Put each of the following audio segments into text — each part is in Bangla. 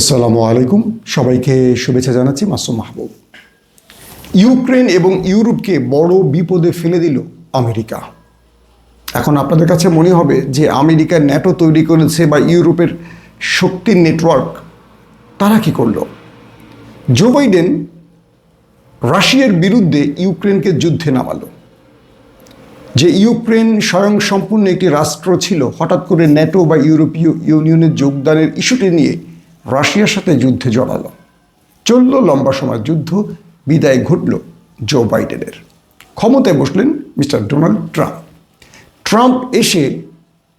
আসসালামু আলাইকুম। সবাইকে শুভেচ্ছা জানাচ্ছি মাসুম মাহবুব। ইউক্রেন এবং ইউরোপকে বড় বিপদে ফেলে দিল আমেরিকা। এখন আপনাদের কাছে মনে হবে যে আমেরিকা ন্যাটো তৈরি করেছে বা ইউরোপের শক্তির নেটওয়ার্ক, তারা কি করল? জো বাইডেন রাশিয়ার বিরুদ্ধে ইউক্রেনকে যুদ্ধে নামালো। যে ইউক্রেন স্বয়ং সম্পূর্ণ একটি রাষ্ট্র ছিল, হঠাৎ করে ন্যাটো বা ইউরোপীয় ইউনিয়নের যোগদানের ইস্যুটি নিয়ে রাশিয়ার সাথে যুদ্ধে জড়ালো। চলল লম্বা সময় যুদ্ধ, বিদায় ঘটল জো বাইডেনের। ক্ষমতায় বসলেন মিস্টার ডোনাল্ড ট্রাম্প। ট্রাম্প এসে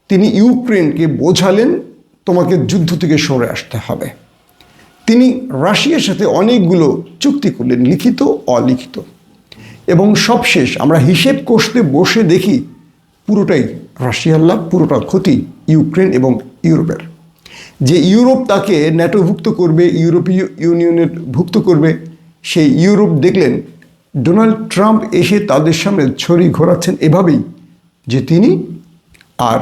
তিনি ইউক্রেনকে বোঝালেন, তোমাকে যুদ্ধ থেকে সরে আসতে হবে। তিনি রাশিয়ার সাথে অনেকগুলো চুক্তি করলেন, লিখিত, অলিখিত। এবং সবশেষ আমরা হিসেব কষতে বসে দেখি, পুরোটাই রাশিয়ার লাভ, পুরোটা ক্ষতি ইউক্রেন এবং ইউরোপের। যে ইউরোপ তাকে ন্যাটোভুক্ত করবে, ইউরোপীয় ইউনিয়নের ভুক্ত করবে, সেই ইউরোপ দেখলেন ডোনাল্ড ট্রাম্প এসে তাদের সামনে ছড়ি ঘোরাচ্ছেন এভাবেই যে তিনি আর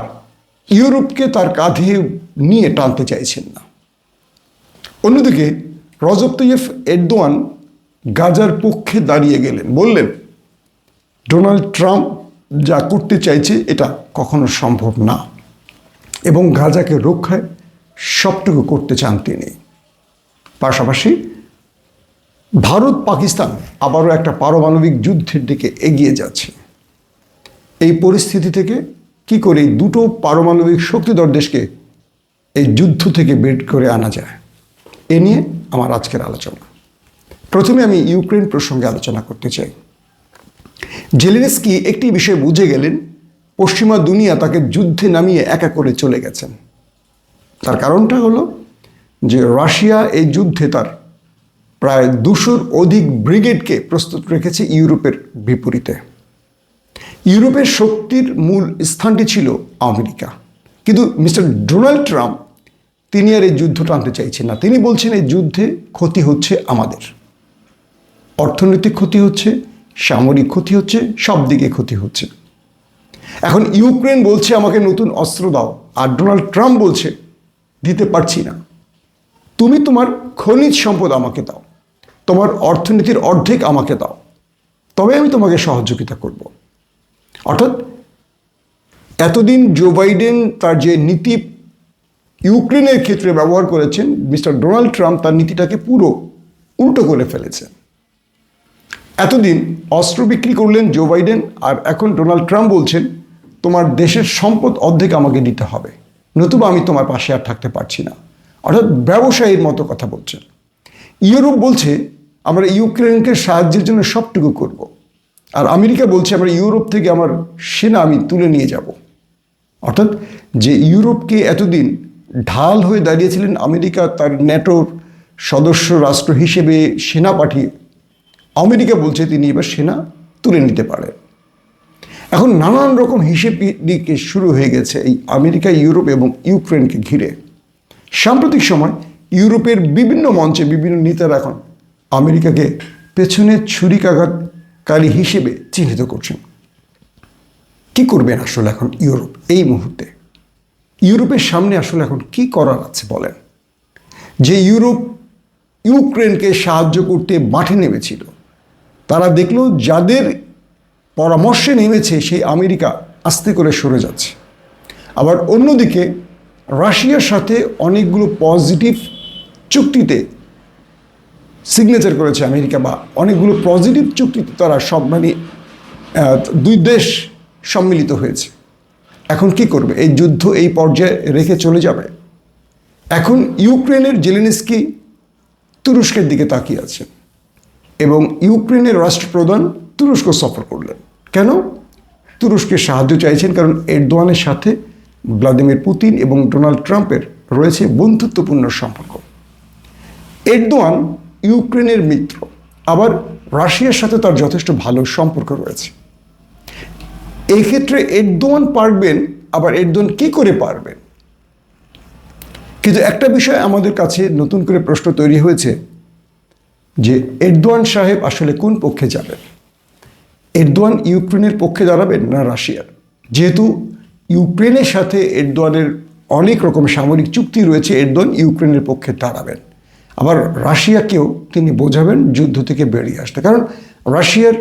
ইউরোপকে তার কাঁধে নিয়ে টানতে চাইছেন না। অন্যদিকে রজব তৈয়ফ এরদোয়ান গাজার পক্ষে দাঁড়িয়ে গেলেন, বললেন, ডোনাল্ড ট্রাম্প যা করতে চাইছে এটা কখনো সম্ভব না এবং গাজাকে রক্ষায় সবটুকু করতে চান তিনি। পাশাপাশি ভারত পাকিস্তান আবারও একটা পারমাণবিক যুদ্ধের দিকে এগিয়ে যাচ্ছে। এই পরিস্থিতি থেকে কি করে দুটো পারমাণবিক শক্তিধর দেশকে এই যুদ্ধ থেকে বের করে আনা যায়, এ নিয়ে আমার আজকের আলোচনা। প্রথমে আমি ইউক্রেন প্রসঙ্গে আলোচনা করতে চাই। জেলেনস্কি একটি বিষয় বুঝে গেলেন, পশ্চিমা দুনিয়া তাকে যুদ্ধে নামিয়ে একা করে চলে গেছেন। তার কারণটা হলো যে রাশিয়া এই যুদ্ধে তার প্রায় দুশোর অধিক ব্রিগেডকে প্রস্তুত রেখেছে ইউরোপের বিপরীতে। ইউরোপের শক্তির মূল স্থানটি ছিল আমেরিকা। কিন্তু মিস্টার ডোনাল্ড ট্রাম্প তিনি আর এই যুদ্ধ টানতে চাইছেন না। তিনি বলছেন, এই যুদ্ধে ক্ষতি হচ্ছে আমাদের। অর্থনৈতিক ক্ষতি হচ্ছে, সামরিক ক্ষতি হচ্ছে, সব দিকে ক্ষতি হচ্ছে। এখন ইউক্রেন বলছে, আমাকে নতুন অস্ত্র দাও। আর ডোনাল্ড ট্রাম্প বলছে দিতে পারছি না। তুমি তোমার খনিজ সম্পদ আমাকে দাও। তোমার অর্থনীতির অর্ধেক আমাকে দাও। তবে আমি তোমাকে সহযোগিতা করব। অর্থাৎ এতদিন জো বাইডেন তার যে নীতি ইউক্রেনের ক্ষেত্রে ব্যবহার করেছেন, মিস্টার ডোনাল্ড ট্রাম্প তার নীতিটাকে পুরো উল্টো করে ফেলেছেন এতদিন অস্ত্র বিক্রি করলেন জো বাইডেন আর এখন ডোনাল্ড ট্রাম্প বলছেন, তোমার দেশের সম্পদ অর্ধেক আমাকে দিতে হবে। নতুবা আমি তোমার পাশে আর থাকতে পারছি না। অর্থাৎ ব্যবসায়ীর মতো কথা বলছেন ইউরোপ বলছে, আমরা ইউক্রেনকে সাহায্যের জন্য সবটুকু করব। আর আমেরিকা বলছে, আমরা ইউরোপ থেকে আমার সেনা আমি তুলে নিয়ে যাব। অর্থাৎ যে ইউরোপকে এতদিন ঢাল হয়ে দাঁড়িয়েছিলেন, আমেরিকা তার ন্যাটোর সদস্য, রাষ্ট্র হিসেবে সেনা পাঠিয়ে, আমেরিকা বলছে তিনি এবার সেনা তুলে নিতে পারেন। এখন নানান রকম হিসেব দিকে শুরু হয়ে গেছে এই আমেরিকা, ইউরোপ এবং ইউক্রেনকে ঘিরে। সাম্প্রতিক সময় ইউরোপের বিভিন্ন মঞ্চে বিভিন্ন নেতারা এখন আমেরিকাকে পেছনে ছুরিকাঘাতকারী হিসেবে চিহ্নিত করছেন। কি করবেন আসলে এখন ইউরোপ এই মুহূর্তে? ইউরোপের সামনে আসলে এখন কি করার আছে বলেন? যে ইউরোপ ইউক্রেনকে সাহায্য করতে মাঠে নেমেছিল, তারা দেখল যাদের পরামর্শে নেমেছে সেই আমেরিকা আস্তে করে সরে যাচ্ছে। আবার অন্যদিকে রাশিয়ার সাথে অনেকগুলো পজিটিভ চুক্তিতে সিগনেচার করেছে আমেরিকা বা অনেকগুলো পজিটিভ চুক্তিতে তারা সব মানে দুই দেশ সম্মিলিত হয়েছে। এখন কি করবে? এই যুদ্ধ এই পর্যায়ে রেখে চলে যাবে? এখন ইউক্রেনের জেলেনিস্কি তুরস্কের দিকে তাকিয়ে আছেন এবং ইউক্রেনের রাষ্ট্রপ্রধান তুরস্ক সফর করলেন। কেন? তুরস্কের সাহায্য চাইছেন কারণ এরদোয়ানের সাথে ভ্লাদিমির পুতিন এবং ডোনাল্ড ট্রাম্পের রয়েছে বন্ধুত্বপূর্ণ সম্পর্ক। এরদোয়ান ইউক্রেনের মিত্র, আবার রাশিয়ার সাথে তার যথেষ্ট ভালো সম্পর্ক রয়েছে। এই ক্ষেত্রে এরদোয়ান পারবেন, আবার এরদোয়ান কি করে পারবেন? কিন্তু একটা বিষয় আমাদের কাছে নতুন করে প্রশ্ন তৈরি হয়েছে যে এরদোয়ান সাহেব আসলে কোন পক্ষে যাবেন? এরদোয়ান ইউক্রেনের পক্ষে দাঁড়াবেন না রাশিয়ার। যেহেতু ইউক্রেনের সাথে এরদোয়ানের অনেক রকম সামরিক চুক্তি রয়েছে, এরদোয়ান ইউক্রেনের পক্ষে দাঁড়াবেন। আবার রাশিয়াকেও তিনি বোঝাবেন যুদ্ধ থেকে বেরিয়ে আসতে। কারণ রাশিয়ার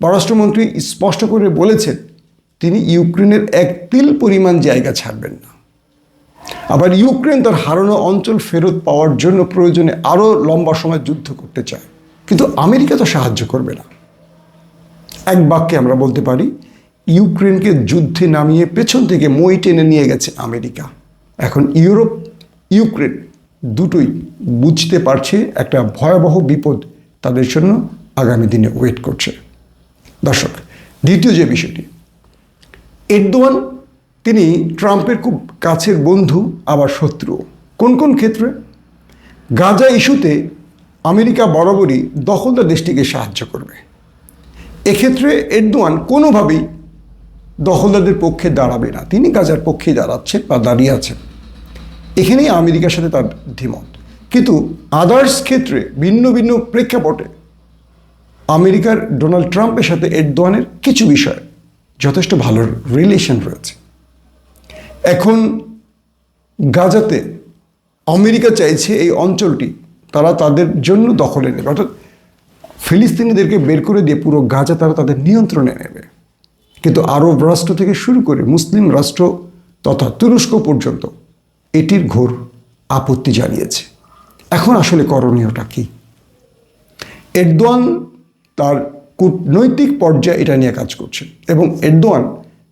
পররাষ্ট্রমন্ত্রী স্পষ্ট করে বলেছেন, তিনি ইউক্রেনের এক তিল পরিমাণ জায়গা ছাড়বেন না। আবার ইউক্রেন তার হারানো অঞ্চল ফেরত পাওয়ার জন্য প্রয়োজনে আরও লম্বা সময় যুদ্ধ করতে চায়। কিন্তু আমেরিকা তো সাহায্য করবে না। এক বাক্যে আমরা বলতে পারি, ইউক্রেনকে যুদ্ধে নামিয়ে পেছন থেকে মই টেনে নিয়ে গেছে আমেরিকা। এখন ইউরোপ, ইউক্রেন দুটোই বুঝতে পারছে একটা ভয়াবহ বিপদ তাদের জন্য আগামী দিনে ওয়েট করছে। দর্শক, দ্বিতীয় যে বিষয়টি, এরদোয়ান, তিনি ট্রাম্পের খুব কাছের বন্ধু, আবার শত্রু কোন কোন ক্ষেত্রে? গাজা ইস্যুতে আমেরিকা বরাবরই দখলদার দেশটিকে সাহায্য করবে। এক্ষেত্রে এরদোয়ান কোনোভাবেই দখলদারদের পক্ষে দাঁড়াবে না। তিনি গাজার পক্ষে দাঁড়াচ্ছেন বা দাঁড়িয়ে আছেন। এখানেই আমেরিকার সাথে তার দ্বিমত। কিন্তু আদার্স ক্ষেত্রে ভিন্ন ভিন্ন প্রেক্ষাপটে আমেরিকার ডোনাল্ড ট্রাম্পের সাথে এরদোয়ানের কিছু বিষয় যথেষ্ট ভালো রিলেশন রয়েছে। এখন গাজাতে আমেরিকা চাইছে এই অঞ্চলটি তারা তাদের জন্য দখলে নেবে। অর্থাৎ ফিলিস্তিনিদেরকে বের করে দিয়ে পুরো গাজা তারা তাদের নিয়ন্ত্রণে নেবে। কিন্তু আরব রাষ্ট্র থেকে শুরু করে মুসলিম রাষ্ট্র তথা তুরস্ক পর্যন্ত এটির ঘোর আপত্তি জানিয়েছে। এখন আসলে করণীয়টা কী? এরদোয়ান তার কূটনৈতিক পর্যায়ে এটা নিয়ে কাজ করছে এবং এরদোয়ান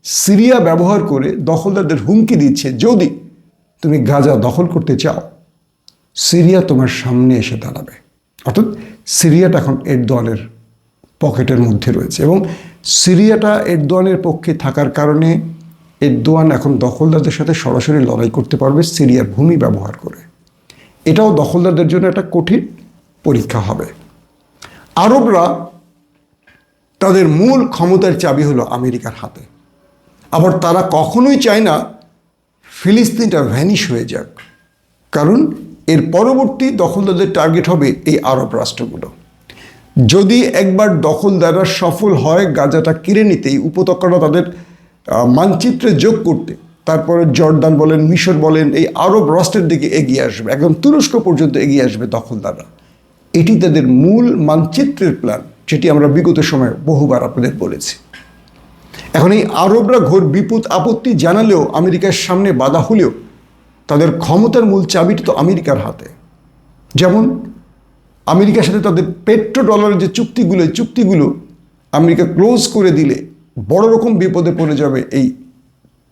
সিরিয়া ব্যবহার করে দখলদারদের হুমকি দিচ্ছে, যদি তুমি গাজা দখল করতে চাও, সিরিয়া তোমার সামনে এসে দাঁড়াবে। অর্থাৎ সিরিয়াটা এখন এরদোয়ানের পকেটের মধ্যে রয়েছে এবং সিরিয়াটা এরদোয়ানের পক্ষে থাকার কারণে এরদোয়ান এখন দখলদারদের সাথে সরাসরি লড়াই করতে পারবে সিরিয়ার ভূমি ব্যবহার করে। এটাও দখলদারদের জন্য একটা কঠিন পরীক্ষা হবে। আরবরা তাদের মূল ক্ষমতার চাবি হলো আমেরিকার হাতে। আবার তারা কখনোই চায় না ফিলিস্তিনটা ভ্যানিশ হয়ে যাক। কারণ এর পরবর্তী দখলদারদের টার্গেট হবে এই আরব রাষ্ট্রগুলো। যদি একবার দখলদাররা সফল হয়, গাজাটা কিনে নিতে এই উপত্যকাটা তাদের মানচিত্রে যোগ করতে, তারপরে জর্দান বলেন, মিশর বলেন, এই আরব রাষ্ট্রের দিকে এগিয়ে আসবে, একদম তুরস্ক পর্যন্ত এগিয়ে আসবে দখলদাররা। এটি তাদের মূল মানচিত্রের প্ল্যান যেটি আমরা বিগত সময়ে বহুবার আপনাদের বলেছি। এখন এই আরবরা ঘোর বিপদ আপত্তি জানালেও আমেরিকার সামনে বাধা হলেও তাদের ক্ষমতার মূল চাবিটি তো আমেরিকার হাতে। যেমন, আমেরিকার সাথে তাদের পেট্রো ডলারের যে চুক্তিগুলো চুক্তিগুলো আমেরিকা ক্লোজ করে দিলে বড় রকম বিপদে পড়ে যাবে এই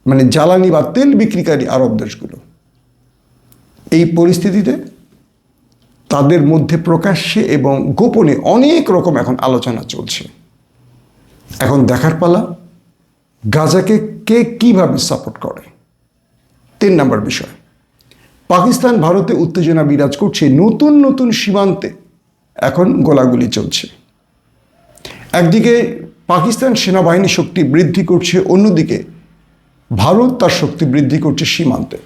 মানে জ্বালানি বা তেল বিক্রিকারী আরব দেশগুলো। এই পরিস্থিতিতে তাদের মধ্যে প্রকাশ্যে এবং গোপনে অনেক রকম এখন আলোচনা চলছে। এখন দেখার পালা, গাজাকে কে কীভাবে সাপোর্ট করে? তিন নম্বর বিষয়। পাকিস্তান ভারতে উত্তেজনা বিরাজ করছে নতুন নতুন সীমান্তে। এখন গোলাগুলি চলছে। একদিকে পাকিস্তান সেনাবাহিনী শক্তি বৃদ্ধি করছে, অন্যদিকে ভারত তার শক্তি বৃদ্ধি করছে সীমান্তে।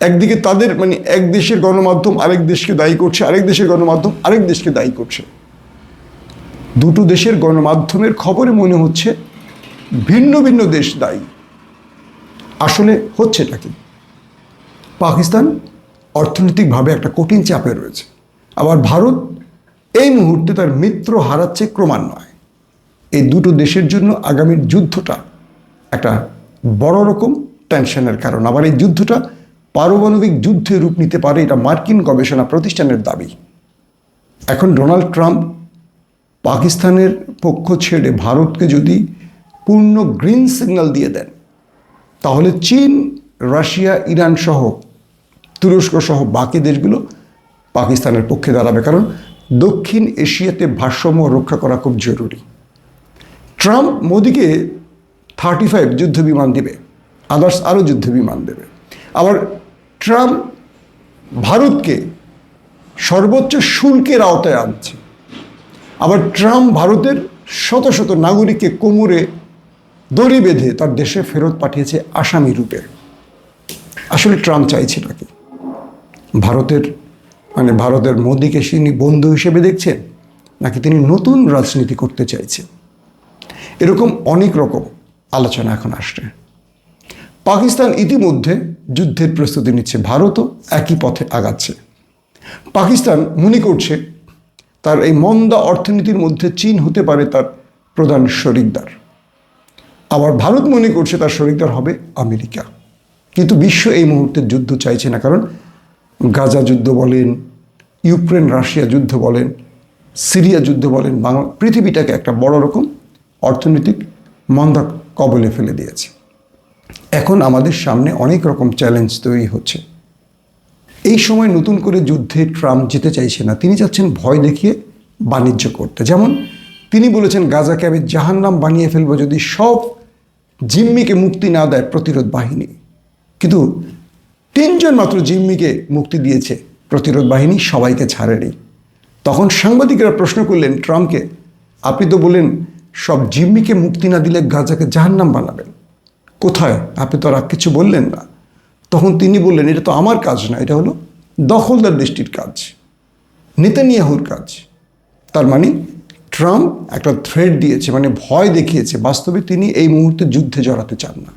একদিকে তাদের মানে এক দেশের গণমাধ্যম আরেক দেশকে দায়ী করছে, আরেক দেশের গণমাধ্যম আরেক দেশকে দায়ী করছে। দুটো দেশের গণমাধ্যমের খবরে মনে হচ্ছে ভিন্ন ভিন্ন দেশ দায়ী। আসলে হচ্ছেটা কি? পাকিস্তান অর্থনৈতিকভাবে একটা কঠিন চাপে রয়েছে। আবার ভারত এই মুহূর্তে তার মিত্র হারাচ্ছে ক্রমান্বয়ে। এই দুটো দেশের জন্য আগামীর যুদ্ধটা একটা বড় রকম টেনশনের কারণ। আবার এই যুদ্ধটা পারমাণবিক যুদ্ধে রূপ নিতে পারে, এটা মার্কিন গবেষণা প্রতিষ্ঠানের দাবি। এখন ডোনাল্ড ট্রাম্প পাকিস্তানের পক্ষ ছেড়ে ভারতকে যদি পূর্ণ গ্রিন সিগন্যাল দিয়ে দেন, তাহলে চীন, রাশিয়া ইরান সহ তুরস্ক সহ বাকি দেশগুলো পাকিস্তানের পক্ষে দাঁড়াবে, কারণ দক্ষিণ এশিয়াতে ভারসাম্য রক্ষা করা খুব জরুরি। ট্রাম্প মোদিকে থার্টি ফাইভ যুদ্ধ বিমান দেবে, আদার্স আরও যুদ্ধ বিমান দেবে। আবার ট্রাম্প ভারতকে সর্বোচ্চ শুল্কের আওতায় আনছে। আবার ট্রাম্প ভারতের শত শত নাগরিককে কোমরে দড়ি বেঁধে তার দেশে ফেরত পাঠিয়েছে আসামি রূপে। আসলে ট্রাম্প চাইছে নাকি? ভারতের মানে ভারতের মোদীকে তিনি বন্ধু হিসেবে দেখছেন, নাকি তিনি নতুন রাজনীতি করতে চাইছেন? এরকম অনেক রকম আলোচনা এখন আসছে। পাকিস্তান ইতিমধ্যে যুদ্ধের প্রস্তুতি নিচ্ছে, ভারতও একই পথে আগাচ্ছে। পাকিস্তান মনে করছে, তার এই মন্দা অর্থনীতির মধ্যে চীন হতে পারে তার প্রধান শরিকদার। আবার ভারত মনে করছে তার শরিকদার হবে আমেরিকা। কিন্তু বিশ্ব এই মুহূর্তে যুদ্ধ চাইছে না, কারণ গাজা যুদ্ধ বলেন, ইউক্রেন, রাশিয়া যুদ্ধ বলেন, সিরিয়া যুদ্ধ বলেন, বাংলা, পৃথিবীটাকে একটা বড় রকম অর্থনৈতিক মন্দা কবলে ফেলে দিয়েছে। এখন আমাদের সামনে অনেক রকম চ্যালেঞ্জ তৈরি হচ্ছে। এই সময় নতুন করে যুদ্ধে ট্রাম্প যেতে চাইছে না, তিনি চাচ্ছেন ভয় দেখিয়ে বাণিজ্য করতে। যেমন তিনি বলেছেন গাজাকে আমি জাহান্নাম বানিয়ে ফেলব যদি সব জিম্মিকে মুক্তি না দেয় প্রতিরোধ বাহিনী। কিন্তু তিনজন মাত্র জিম্মিকে মুক্তি দিয়েছে প্রতিরোধ বাহিনী সবাইকে ছাড়েনি। তখন সাংবাদিকেরা প্রশ্ন করলেন, ট্রাম্পকে, আপনি তো বলেন সব জিম্মিকে মুক্তি না দিলে গাজাকে জাহান্নাম বানাবেন। কোথায়? আপনি তো আর কিছু বললেন না। তখন তিনি বললেন, এটা তো আমার কাজ না, এটা হলো দখলদার দেশটির কাজ, নেতানিয়াহুর কাজ। তার মানে ট্রাম্প একটা থ্রেড দিয়েছে মানে ভয় দেখিয়েছে। বাস্তবে তিনি এই মুহূর্তে যুদ্ধে জড়াতে চান না।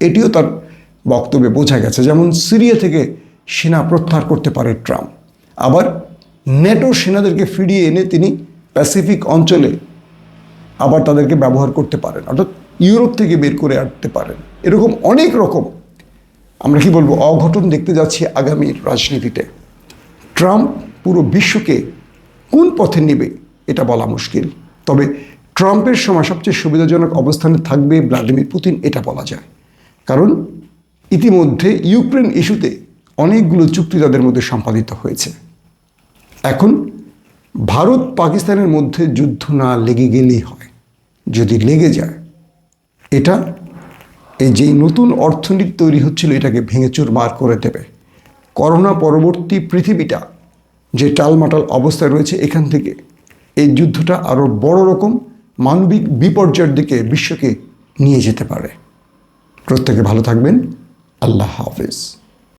এটিও তার বক্তব্যে বোঝা গেছে, যেমন সিরিয়া থেকে সেনা প্রত্যাহার করতে পারে ট্রাম্প। আবার নেটো সেনাদেরকে ফিরিয়ে এনে তিনি প্যাসিফিক অঞ্চলে আবার তাদেরকে ব্যবহার করতে পারেন, অর্থাৎ ইউরোপ থেকে বের করে আনতে পারেন। এরকম অনেক রকম আমরা কি বলব, অঘটন দেখতে যাচ্ছি আগামীর রাজনীতিতে। ট্রাম্প পুরো বিশ্বকে কোন পথে নেবে এটা বলা মুশকিল। তবে ট্রাম্পের সময় সবচেয়ে সুবিধাজনক অবস্থানে থাকবে ভ্লাদিমির পুতিন, এটা বলা যায়। কারণ ইতিমধ্যে ইউক্রেন ইস্যুতে অনেকগুলো চুক্তি তাদের মধ্যে সম্পাদিত হয়েছে। এখন ভারত পাকিস্তানের মধ্যে যুদ্ধ না লেগে গেলেই হয়, যদি লেগে যায়। এটা এই যেই নতুন অর্থনীতি তৈরি হচ্ছিল, এটাকে ভেঙে চুরমার করে দেবে। করোনা পরবর্তী পৃথিবীটা যে টালমাটাল অবস্থায় রয়েছে, এখান থেকে এই যুদ্ধটা আরও বড় রকম মানবিক বিপর্যয়ের দিকে বিশ্বকে নিয়ে যেতে পারে। প্রত্যেকে ভালো থাকবেন। আল্লাহ হাফেজ।